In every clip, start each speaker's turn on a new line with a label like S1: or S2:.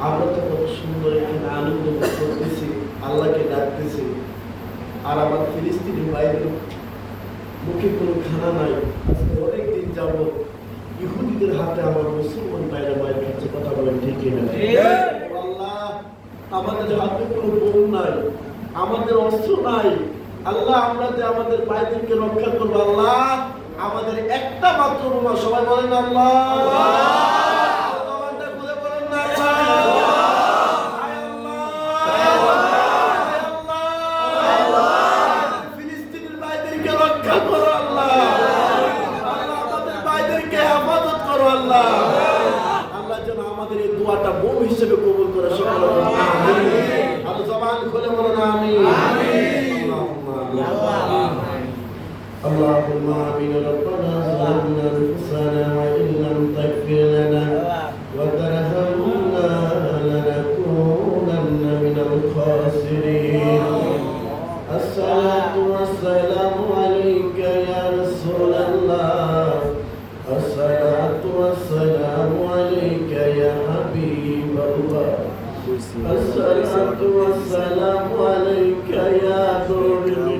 S1: আমরা তো কত সুন্দর আনন্দ করতেছি আল্লাহকে ডাকতেছি আর আমার ফিলিস্তিনি ভাইদের মুখে কোনো খানা নাই অনেকদিন যাব ইহুদিদের হাতে আমার মুসলমান ভাইরা কাছে কথা বলেন ঠিক না আল্লাহ আমাদের হাতে কোনো বোম নাই, আমাদের অস্ত্র নাই। আল্লাহ, আমরা যে আমাদের ভাইদেরকে রক্ষা করব, আল্লাহ, আমাদের একটা মাত্র বোমা সবাই বলেন আল্লাহ। আমাদের এই বলেন না। আল্লাহ।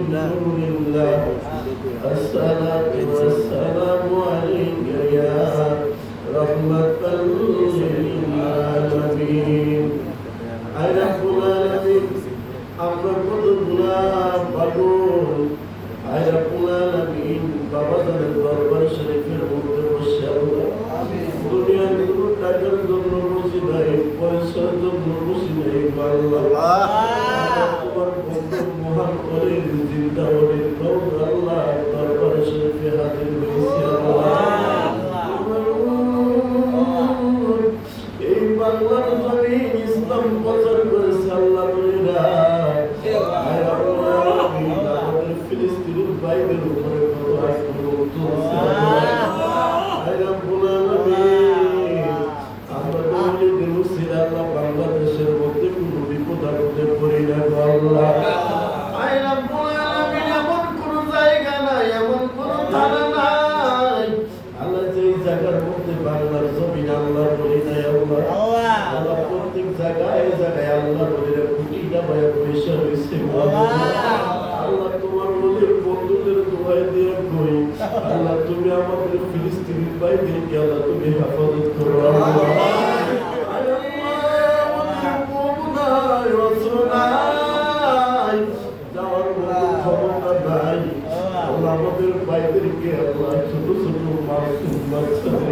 S1: الله الصلاة والسلام عليك يا رحمة للعالمين أي رب العالمين আমরা কত গুণা পাগল আয় রব্বুল আলামিন বাবা তাদের দরবার শরীফের মধ্যে বসে আল্লাহ দুনিয়ার কোনো টাকার জন্য বসি নাই পয়সার জন্য বসি নাই আল্লাহ তোমার বন্ধু মহান করে জিন্দা বলে বাংলার জমিন আল্লাহ বলি নাই আল্লাহ। আল্লাহ। প্রত্যেক জায়গায় জায়গায় আল্লাহ বলি খুঁটিটা ভয়ে পয়সা রয়েছে আল্লাহ। তোমার বলির বন্ধুদের দোয়াই দিয়ে কই আল্লাহ তুমি আমাদের ফিলিস্তিনি ভাইদেরকে আল্লাহ তুমি হেফাজত করো আল্লাহ। আমাদের নাই। আল্লাহ ছোট ছোট মাসুম বাচ্চাদেরকে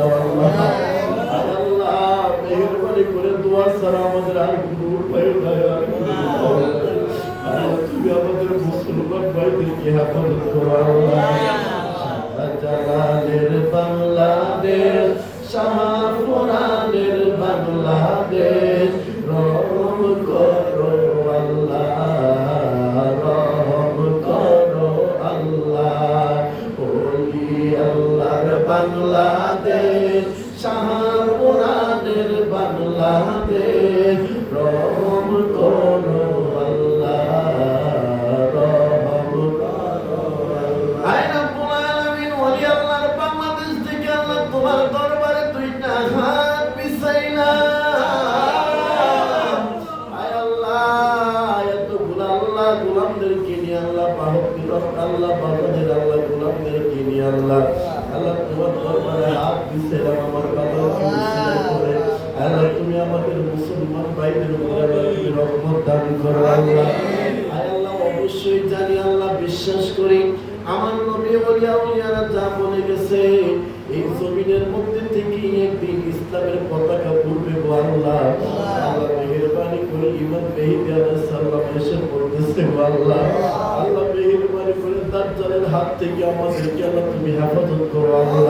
S1: দাও আল্লাহ আল্লাহ মেহেরবানি করে দোয়া ছাড়া আমাদের আর কোনো উপায় নাই। আল্লাহ তুমি আমাদের মুসলমান ভাইদেরকে হেফাজত করো আল্লাহ জালালের বাংলাদেশ শাহপুরানের বাংলাদেশ তোমার দরবারে দুইটা হাত বিছাইলাম। আয় আল্লাহ বাবাদের আল্লাহ, গোলামদেরকে নিয়ে আল্লাহ। আল্লাহ, তোমার দরবারে হাত বিছাইলাম আমার করে আল্লাহ, তুমি আমাদের মুসলমান ভাইদের উপরে রহমত দান করো আল্লাহ। আল্লাহ, অবশ্যই জানি আল্লাহ, বিশ্বাস করি। আমার নবী ওলিয়া জমিনের মধ্যে থেকে একদিন ইসলামের পতাকা উঠবে গো আল্লাহ। মেহেরবানি করে ইমান মেহেদি আলাইহিস এসে বলতেছে গো আল্লাহ। মেহেরবানি করে দাজ্জালের হাত থেকে আমাদেরকে আল্লাহ তুমি হেফাজত করো আল্লাহ?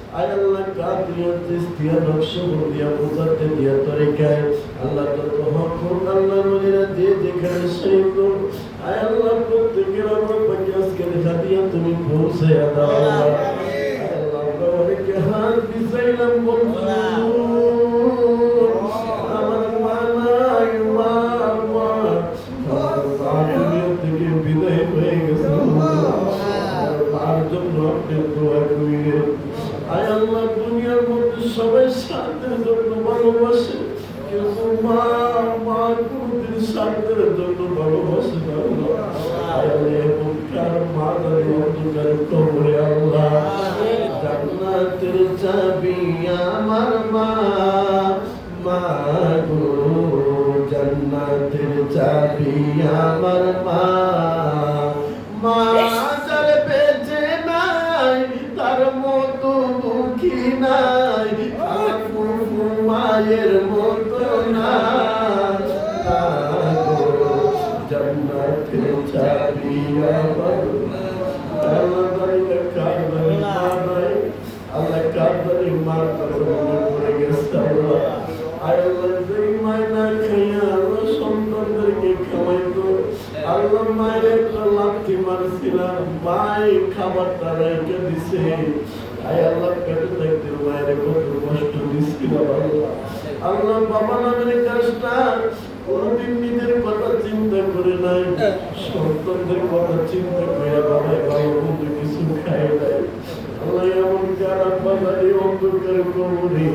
S1: আয় আল্লাহ কাদিয়া তিস্তিয়া নকশবন্দিয়া মুজাদ্দে দিয়া তরিকায় আল্লাহ তত হকুম আল্লাহ নজিরা যে যেখানে শহীদ আয় আল্লাহ প্রত্যেকের আমার আজকে দেখা তুমি পৌঁছে দাও। আল্লাহ আল্লাহ আমরা অনেকে হাত দিছাইলাম বন্ধু। সবাই স্বার্থের জন্য ভালোবাসে কিন্তু মা মা কোনদিন স্বার্থের জন্য ভালোবাসে না এখনকার মা জানি অন্ধকার কবরে আল্লাহ জান্নাতের চাবি আমার মা মা গো জান্নাতের চাবি আমার মা মায়ের মতো না। আমার। মা। আল্লাহ তাআলা কারবারি মা নাই আল্লাহ কারবারি মা তার মনে পড়ে গেছে আল্লাহ। আয় আল্লাহ, যেই মায় না খাইয়া আল্লাহ সন্তানদেরকে খাওয়াইতো। আল্লাহ মায়ের একটা লাথি দিছে। আল্লাহ বাবা নামের কাজটা কোনদিন নিজের কথা চিন্তা করে নাই। সন্তানদের কথা চিন্তা করে বাবা ভালো বন্ধু কিছু খায় নাই। আল্লাহ এমন খারাপ বাবারে অন্ধকার কবরে।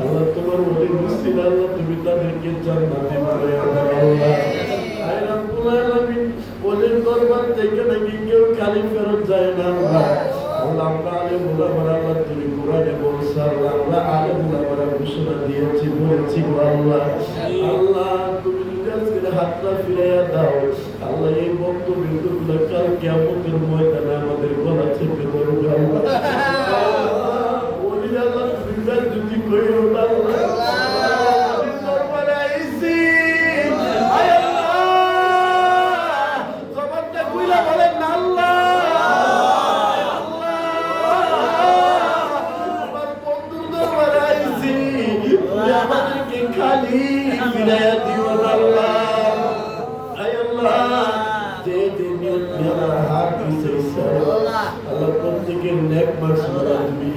S1: আল্লাহ তোমার ওদের মুসিদ আল্লাহ তুমি তাদেরকে জান্নাতে বানায়া দাও। আল্লাহ। আলামিন ওদের দরবার থেকে নাকি কেউ খালি ফেরত যায় না আল্লাহ। আল্লাহ। আল্লাহ দিয়েছি বলেছি আল্লাহ। আল্লাহ, তুমি আজকের হাতটা ফিরাইয়া দাও, আল্লাহ এই বক্তব্য কাল কিয়ামতের ময়দানে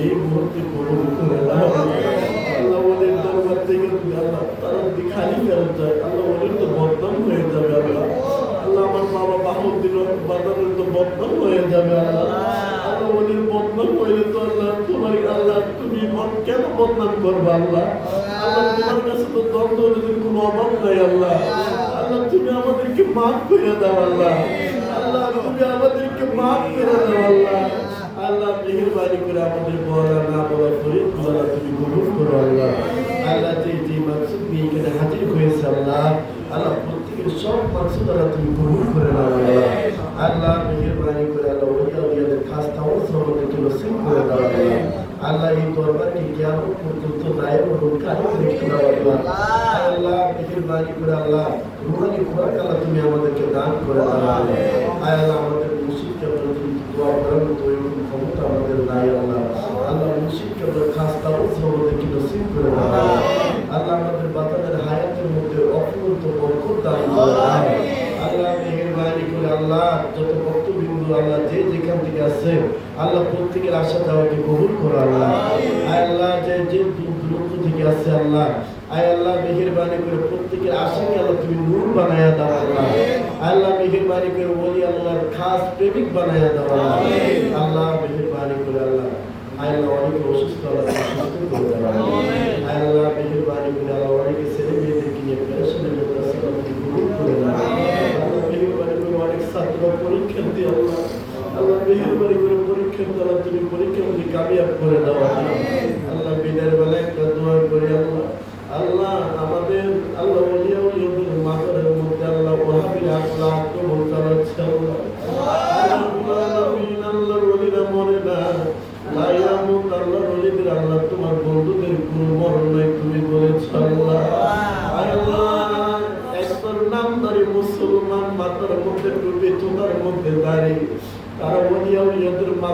S1: এই মুহূর্তে কবুল আল্লাহ ওদের দরবার খালি আল্লাহ ওদের তো বদনাম হয়ে যাবে আল্লাহ। আমার বাবা বাহুদ্দিন বাজারের তো বদনাম হয়ে যাবে আল্লাহ। আল্লাহ ওদের বদনাম হইলে তোমার আল্লাহ তুমি কেন বদনাম করবে আল্লাহ? আল্লাহ তোমার কাছে তো দ্বন্দ্ব ওদের কোনো অভাব আল্লাহ। আল্লাহ, তুমি আমাদেরকে মাফ করে দাও আল্লাহ। আল্লাহ, তুমি আমাদেরকে মাফ করে দাও আল্লাহ। আল্লাহ মেহেরবানি করে আমাদের বলা না বলা করে বলা তুমি কবুল করো আল্লাহ। আল্লাহ যে যে মাকসুদ নিয়ে এখানে হাজির হয়েছে আল্লাহ আল্লাহ প্রত্যেকের সব মাকসুদ আল্লাহ তুমি কবুল করে নাও আল্লাহ। আল্লাহ মেহেরবানি করে আল্লাহ ওলিয়া ওলিয়াদের খাস তাও নসিব করে দাও আল্লাহ। আল্লাহ এই দরবারকে কিয়ামত পর্যন্ত নায়েব এবং কাহিনী রেখে দাও আল্লাহ। আল্লাহ মেহেরবানি করে আল্লাহ রুহানি খোরাক আল্লাহ তুমি আমাদেরকে দান করে দাও আল্লাহ। আল্লাহ আমাদের মুর্শিদকে আমরা দোয়া করার মতো আল্লাহ আল্লাহ নসিব করে দাও আল্লাহ খাস প্রেমিক বানায় দাও। আল্লাহ মেহেরবানি করে আল্লাহ আল্লাহ অনেক অসুস্থ আল্লাহ সুস্থ করে দাও আল্লাহ মেহেরবানি করে আল্লাহ অনেক ছেলে মেয়েদেরকে নিয়ে পেরেশানি করতে আসে, আল্লাহ তুমি কবুল করে দাও আল্লাহ মেহেরবানি করে অনেক ছাত্র পরীক্ষা দিয়ে আল্লাহ আল্লাহ মেহেরবানি করে পরীক্ষা দিয়ে আল্লাহ তুমি পরীক্ষা দিয়ে কামিয়াব করে দাও আল্লাহ আল্লাহ বিদায়ের বেলা একটা দোয়া করি আল্লাহ আল্লাহ আমাদের আল্লাহ ওলিয়া ওলিয়াদের মাথার মধ্যে আল্লাহ ওহাবির আল্লাহ আক্রমণ চালাচ্ছে আল্লাহ আল্লাহ নবীন আল্লাহর ওলিরা মরে না লাইয়ামুত আল্লাহর ওলিদের আল্লাহ তোমার বন্ধুদের কোনো মরণ নাই তুমি বলেছ আল্লাহ আল্লাহ একবার নামদারি মুসলমান মাথার মধ্যে টুপি তোমার মধ্যে দাঁড়িয়ে তারা ওলিয়া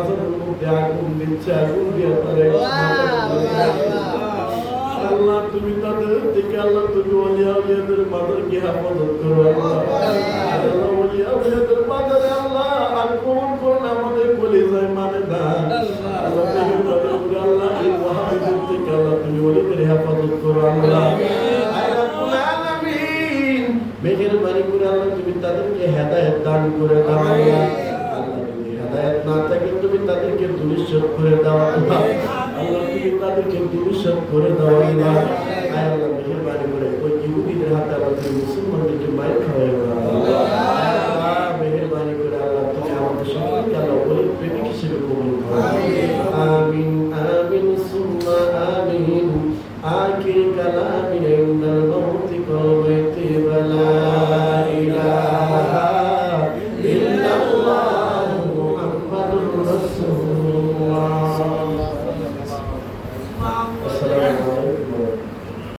S1: মাথার মধ্যে আগুন দিচ্ছে আগুন দিয়ে তারা আল্লাহ, তুমি তাদের থেকে আল্লাহ তুমি ওলিয়া ওলিয়াদের মাদারকে হেফাজত করো আল্লাহ আল্লাহ ওলিয়া ওলিয়াদের মাদারে আল্লাহ আক্রমণ করলে আমাদের বলে যায় মানে না আল্লাহ ওলিদের হেফাজত করো আল্লাহ তুমি তাদেরকে হেদায়েত দান করে দাও আল্লাহ যদি হেদায়েত না থাকে তুমি দুনিশ্বর করে দাও আল্লাহ আল্লাহ তুমি তাদেরকে দুনিশ্বর করে দাও আল্লাহ আয় আল্লাহ, মেহরবানি করে ওই ইহুদিদের হাতে আল্লাহ মুসলমানদেরকে মায়ের খাওয়াই